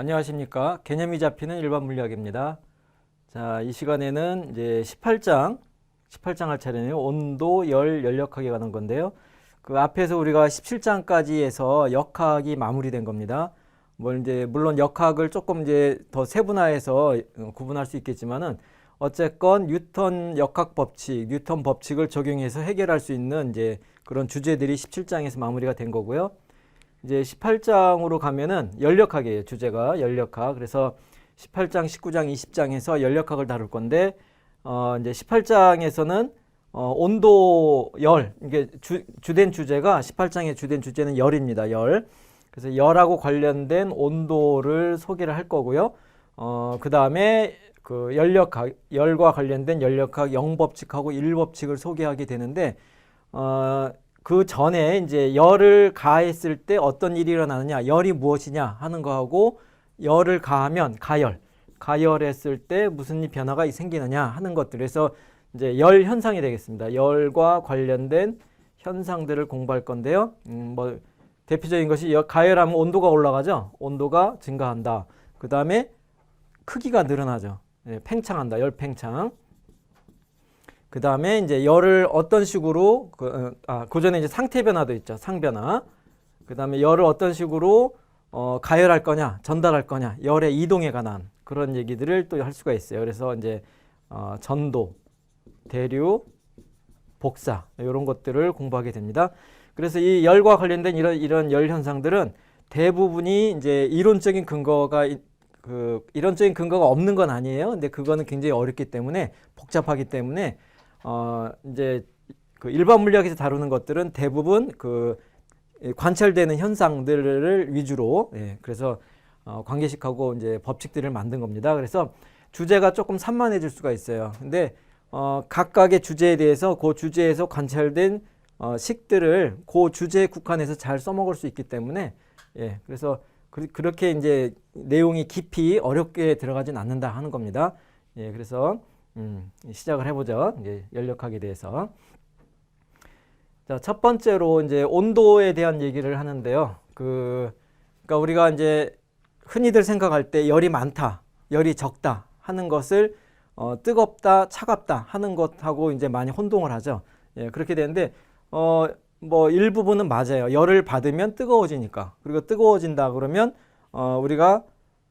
안녕하십니까. 개념이 잡히는 일반 물리학입니다. 자, 이 시간에는 이제 18장, 18장 할 차례네요. 온도, 열, 연력학에 관한 건데요. 그 앞에서 우리가 17장까지 해서 역학이 마무리된 겁니다. 뭐 이제 물론 역학을 조금 이제 더 세분화해서 어, 구분할 수 있겠지만은 어쨌건 뉴턴 역학 법칙, 뉴턴 법칙을 적용해서 해결할 수 있는 이제 그런 주제들이 17장에서 마무리가 된 거고요. 이제 18장으로 가면은 연력학이에요. 주제가 연력학. 그래서 18장, 19장, 20장에서 연력학을 다룰 건데 어 이제 18장에서는 어 온도 열 이게 주, 주된 주제가 18장의 주된 주제는 열입니다. 열. 그래서 열하고 관련된 온도를 소개를 할 거고요. 어 그다음에 그 연력학 열과 관련된 연력학 영법칙하고 일법칙을 소개하게 되는데 어, 그 전에 이제 열을 가했을 때 어떤 일이 일어나느냐, 열이 무엇이냐 하는 거하고 열을 가하면 가열, 가열했을 때 무슨 변화가 생기느냐 하는 것들. 그래서 이제 열 현상이 되겠습니다. 열과 관련된 현상들을 공부할 건데요. 음, 뭐 대표적인 것이 열- 가열하면 온도가 올라가죠. 온도가 증가한다. 그 다음에 크기가 늘어나죠. 예, 팽창한다. 열 팽창. 그 다음에 이제 열을 어떤 식으로 그, 어, 아, 그 전에 이제 상태 변화도 있죠. 상변화. 그 다음에 열을 어떤 식으로 어, 가열할 거냐, 전달할 거냐, 열의 이동에 관한 그런 얘기들을 또 할 수가 있어요. 그래서 이제 어, 전도, 대류, 복사 이런 것들을 공부하게 됩니다. 그래서 이 열과 관련된 이런 이런 열 현상들은 대부분이 이제 이론적인 근거가 이- 그 이론적인 근거가 없는 건 아니에요. 근데 그거는 굉장히 어렵기 때문에 복잡하기 때문에 어 이제 그 일반 물리학에서 다루는 것들은 대부분 그 관찰되는 현상들을 위주로 예, 그래서 어, 관계식하고 이제 법칙들을 만든 겁니다. 그래서 주제가 조금 산만해질 수가 있어요. 근데 어, 각각의 주제에 대해서 그 주제에서 관찰된 어, 식들을 그 주제에 국한해서 잘 써먹을 수 있기 때문에 예, 그래서 그, 그렇게 이제 내용이 깊이 어렵게 들어가진 않는다 하는 겁니다. 예, 그래서 음, 시작을 해보죠. 이제 연력학에 대해서. 자, 첫 번째로 이제 온도에 대한 얘기를 하는데요. 그, 그러니까 우리가 이제 흔히들 생각할 때 열이 많다, 열이 적다 하는 것을 어, 뜨겁다, 차갑다 하는 것하고 이제 많이 혼동을 하죠. 예, 그렇게 되는데 어, 뭐 일부분은 맞아요. 열을 받으면 뜨거워지니까. 그리고 뜨거워진다 그러면 어, 우리가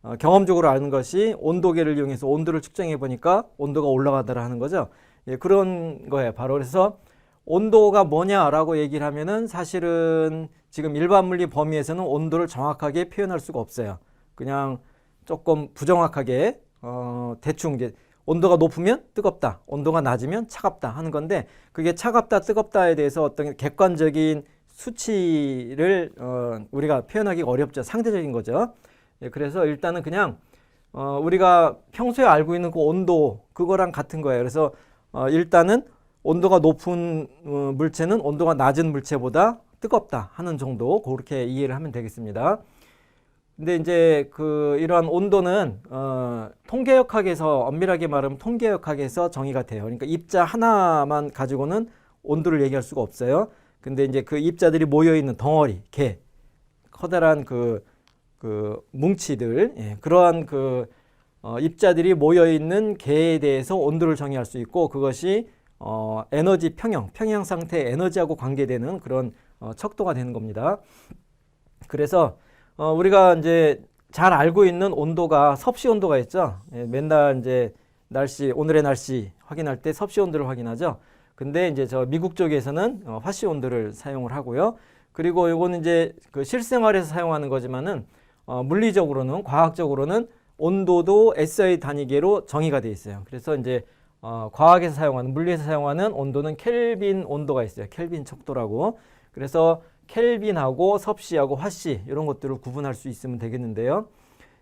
어, 경험적으로 아는 것이 온도계를 이용해서 온도를 측정해 보니까 온도가 올라가더라 하는 거죠. 예, 그런 거예요. 바로 그래서 온도가 뭐냐라고 얘기를 하면은 사실은 지금 일반 물리 범위에서는 온도를 정확하게 표현할 수가 없어요. 그냥 조금 부정확하게 어, 대충 이제 온도가 높으면 뜨겁다, 온도가 낮으면 차갑다 하는 건데 그게 차갑다, 뜨겁다에 대해서 어떤 객관적인 수치를 어, 우리가 표현하기가 어렵죠. 상대적인 거죠. 예, 그래서 일단은 그냥 어, 우리가 평소에 알고 있는 그 온도 그거랑 같은 거예요. 그래서 어, 일단은 온도가 높은 어, 물체는 온도가 낮은 물체보다 뜨겁다 하는 정도 그렇게 이해를 하면 되겠습니다. 근데 이제 그 이러한 온도는 어, 통계역학에서 엄밀하게 말하면 통계역학에서 정의가 돼요. 그러니까 입자 하나만 가지고는 온도를 얘기할 수가 없어요. 근데 이제 그 입자들이 모여 있는 덩어리, 개, 커다란 그, 그 뭉치들, 예, 그러한 그 어, 입자들이 모여 있는 개에 대해서 온도를 정의할 수 있고 그것이 어, 에너지 평형, 평형 상태의 에너지하고 관계되는 그런 어, 척도가 되는 겁니다. 그래서 어, 우리가 이제 잘 알고 있는 온도가 섭씨 온도가 있죠. 예, 맨날 이제 날씨, 오늘의 날씨 확인할 때 섭씨 온도를 확인하죠. 근데 이제 저 미국 쪽에서는 어, 화씨 온도를 사용을 하고요. 그리고 요거는 이제 그 실생활에서 사용하는 거지만은 어, 물리적으로는 과학적으로는 온도도 SI 단위계로 정의가 돼 있어요. 그래서 이제 어, 과학에서 사용하는 물리에서 사용하는 온도는 켈빈 온도가 있어요. 켈빈 척도라고. 그래서 켈빈하고 섭씨하고 화씨 이런 것들을 구분할 수 있으면 되겠는데요.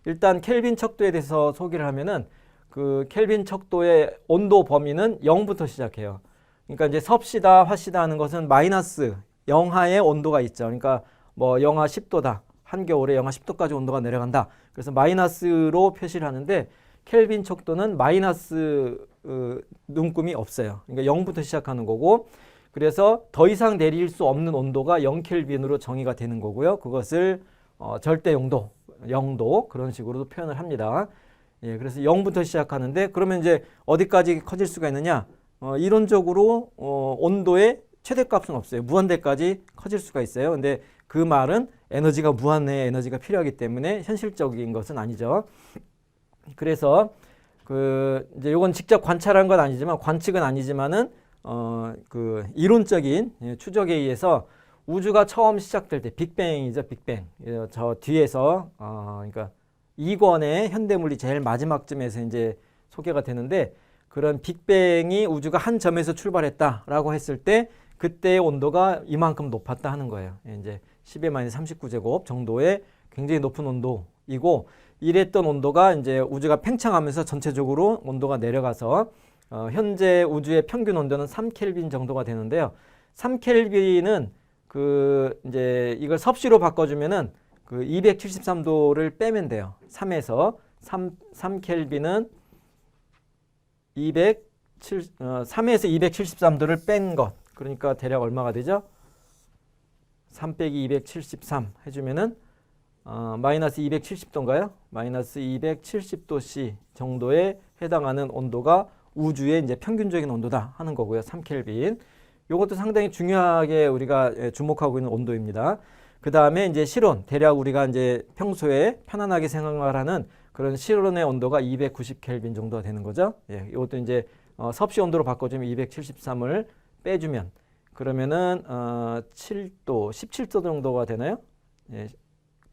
일단 켈빈 척도에 대해서 소개를 하면은 그 켈빈 척도의 온도 범위는 0부터 시작해요. 그러니까 이제 섭씨다 화씨다 하는 것은 마이너스 영하의 온도가 있죠. 그러니까 뭐 영하 10도다. 한겨울에 영하 10도까지 온도가 내려간다. 그래서 마이너스로 표시를 하는데 켈빈 척도는 마이너스 어, 눈금이 없어요. 그러니까 0부터 시작하는 거고 그래서 더 이상 내릴 수 없는 온도가 0켈빈으로 정의가 되는 거고요. 그것을 어, 절대 용도 0도 그런 식으로도 표현을 합니다. 예, 그래서 0부터 시작하는데 그러면 이제 어디까지 커질 수가 있느냐? 어, 이론적으로 어, 온도의 최대값은 없어요. 무한대까지 커질 수가 있어요. 근데 그 말은 에너지가 무한의 에너지가 필요하기 때문에 현실적인 것은 아니죠. 그래서 그 이제 요건 직접 관찰한 건 아니지만 관측은 아니지만은 어 그 이론적인 예, 추적에 의해서 우주가 처음 시작될 때 빅뱅이죠 빅뱅 예, 저 뒤에서 어 그러니까 2권의 현대물리 제일 마지막쯤에서 이제 소개가 되는데 그런 빅뱅이 우주가 한 점에서 출발했다라고 했을 때 그때의 온도가 이만큼 높았다 하는 거예요. 예, 이제 10의 마이너스 39제곱 정도의 굉장히 높은 온도이고 이랬던 온도가 이제 우주가 팽창하면서 전체적으로 온도가 내려가서 어, 현재 우주의 평균 온도는 3켈빈 정도가 되는데요. 3켈빈은 그 이제 이걸 섭씨로 바꿔주면은 그 273도를 빼면 돼요. 3에서 3 3켈빈은 207 어, 3에서 273도를 뺀 것. 그러니까 대략 얼마가 되죠? 3 빼기 273 해주면은 어, 마이너스 270도인가요? 마이너스 270도C 정도에 해당하는 온도가 우주의 이제 평균적인 온도다 하는 거고요. 3켈빈. 요것도 상당히 중요하게 우리가 예, 주목하고 있는 온도입니다. 그 다음에 이제 실온, 대략 우리가 이제 평소에 편안하게 생활하는 그런 실온의 온도가 290켈빈 정도가 되는 거죠. 예, 이것도 이제 어, 섭씨 온도로 바꿔주면 273을 빼주면 그러면은 어, 7도, 17도 정도가 되나요? 예,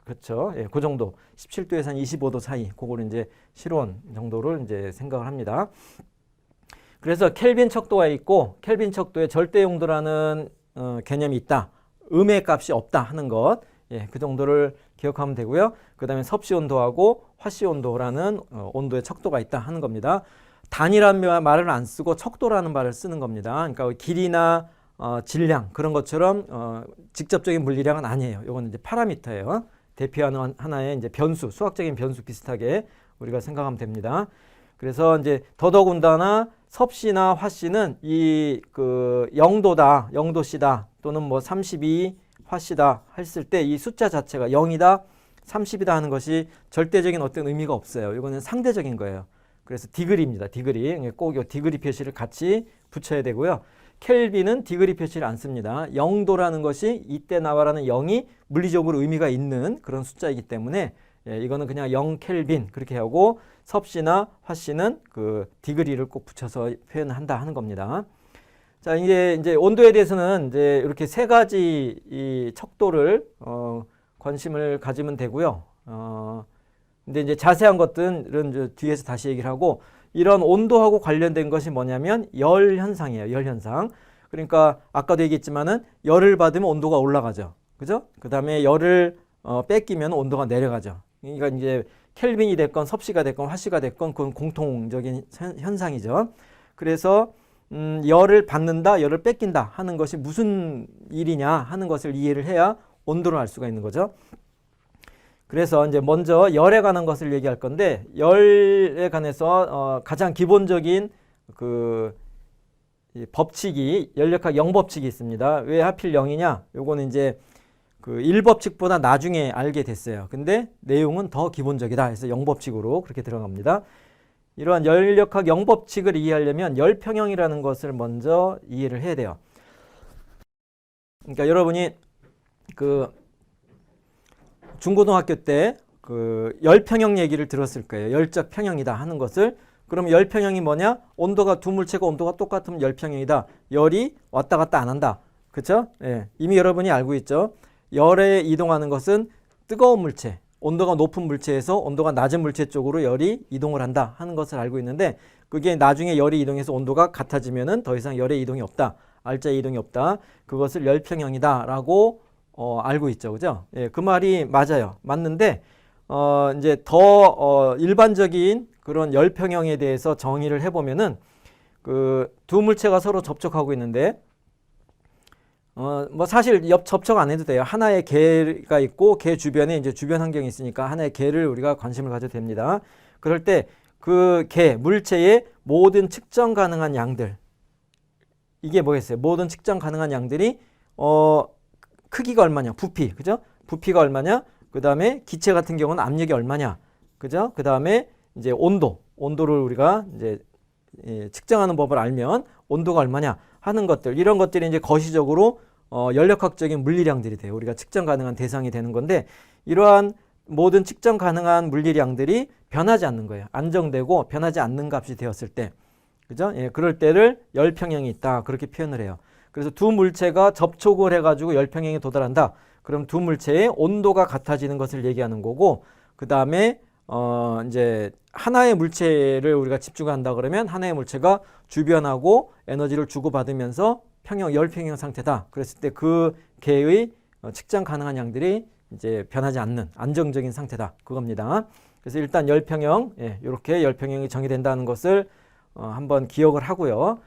그렇죠. 예, 그 정도. 17도에서 한 25도 사이. 그거를 이제 실온 정도를 이제 생각을 합니다. 그래서 켈빈 척도가 있고 켈빈 척도에 절대 용도라는 어, 개념이 있다. 음의 값이 없다 하는 것. 예, 그 정도를 기억하면 되고요. 그 다음에 섭씨 온도하고 화씨 온도라는 어, 온도의 척도가 있다 하는 겁니다. 단이라는 말을 안 쓰고 척도라는 말을 쓰는 겁니다. 그러니까 길이나 어, 질량 그런 것처럼 어, 직접적인 물리량은 아니에요. 이건 이제 파라미터예요. 대표하는 하나의 이제 변수, 수학적인 변수 비슷하게 우리가 생각하면 됩니다. 그래서 이제 더더군다나 섭씨나 화씨는 이 그 0도다, 0도씨다 또는 뭐 32 화씨다 했을 때 이 숫자 자체가 0이다, 30이다 하는 것이 절대적인 어떤 의미가 없어요. 이거는 상대적인 거예요. 그래서 디그리입니다. 디그리. 꼭 이 디그리 표시를 같이 붙여야 되고요. 켈빈은 디그리 표시를 안 씁니다. 0도라는 것이 이때 나와라는 0이 물리적으로 의미가 있는 그런 숫자이기 때문에 예, 이거는 그냥 0 켈빈 그렇게 하고 섭씨나 화씨는 그 디그리를 꼭 붙여서 표현한다 하는 겁니다. 자, 이제 이제 온도에 대해서는 이제 이렇게 세 가지 이 척도를 어, 관심을 가지면 되고요. 어, 근데 이제 자세한 것들은 뒤에서 다시 얘기를 하고 이런 온도하고 관련된 것이 뭐냐면 열 현상이에요. 열 현상. 그러니까 아까도 얘기했지만은 열을 받으면 온도가 올라가죠. 그죠? 그다음에 열을 어, 뺏기면 온도가 내려가죠. 그러니까 이제 켈빈이 됐건 섭씨가 됐건 화씨가 됐건 그건 공통적인 현- 현상이죠. 그래서 음, 열을 받는다, 열을 뺏긴다 하는 것이 무슨 일이냐 하는 것을 이해를 해야 온도를 알 수가 있는 거죠. 그래서 이제 먼저 열에 관한 것을 얘기할 건데 열에 관해서 어, 가장 기본적인 그이 법칙이 열역학 0법칙이 있습니다. 왜 하필 0이냐? 요거는 이제 그 1법칙보다 나중에 알게 됐어요. 근데 내용은 더 기본적이다 해서 0법칙으로 그렇게 들어갑니다. 이러한 열역학 0법칙을 이해하려면 열평형이라는 것을 먼저 이해를 해야 돼요. 그러니까 여러분이 그 중고등학교 때 그 열평형 얘기를 들었을 거예요. 열적 평형이다 하는 것을 그럼 열평형이 뭐냐? 온도가 두 물체가 온도가 똑같으면 열평형이다. 열이 왔다 갔다 안 한다. 그렇죠? 예. 이미 여러분이 알고 있죠. 열에 이동하는 것은 뜨거운 물체, 온도가 높은 물체에서 온도가 낮은 물체 쪽으로 열이 이동을 한다 하는 것을 알고 있는데 그게 나중에 열이 이동해서 온도가 같아지면은 더 이상 열의 이동이 없다. 알자의 이동이 없다. 그것을 열평형이다라고 어, 알고 있죠. 그죠? 예, 그 말이 맞아요. 맞는데 어, 이제 더 어, 일반적인 그런 열평형에 대해서 정의를 해보면은 그 두 물체가 서로 접촉하고 있는데 어, 뭐 사실 옆 접촉 안 해도 돼요. 하나의 개가 있고 개 주변에 이제 주변 환경이 있으니까 하나의 개를 우리가 관심을 가져도 됩니다. 그럴 때 그 개, 물체의 모든 측정 가능한 양들 이게 뭐겠어요? 모든 측정 가능한 양들이 어 크기가 얼마냐? 부피. 그죠? 부피가 얼마냐? 그다음에 기체 같은 경우는 압력이 얼마냐. 그죠? 그다음에 이제 온도, 온도를 우리가 이제 예, 측정하는 법을 알면 온도가 얼마냐 하는 것들 이런 것들이 이제 거시적으로 어, 연력학적인 물리량들이 돼요. 우리가 측정 가능한 대상이 되는 건데 이러한 모든 측정 가능한 물리량들이 변하지 않는 거예요. 안정되고 변하지 않는 값이 되었을 때, 그죠? 예, 그럴 때를 열평형이 있다 그렇게 표현을 해요. 그래서 두 물체가 접촉을 해가지고 열평형에 도달한다. 그럼 두 물체의 온도가 같아지는 것을 얘기하는 거고, 그 다음에 어 이제 하나의 물체를 우리가 집중한다 그러면 하나의 물체가 주변하고 에너지를 주고받으면서 평형 열평형 상태다. 그랬을 때 그 개의 어, 측정 가능한 양들이 이제 변하지 않는 안정적인 상태다. 그겁니다. 그래서 일단 열평형 예, 이렇게 열평형이 정의된다는 것을 어, 한번 기억을 하고요.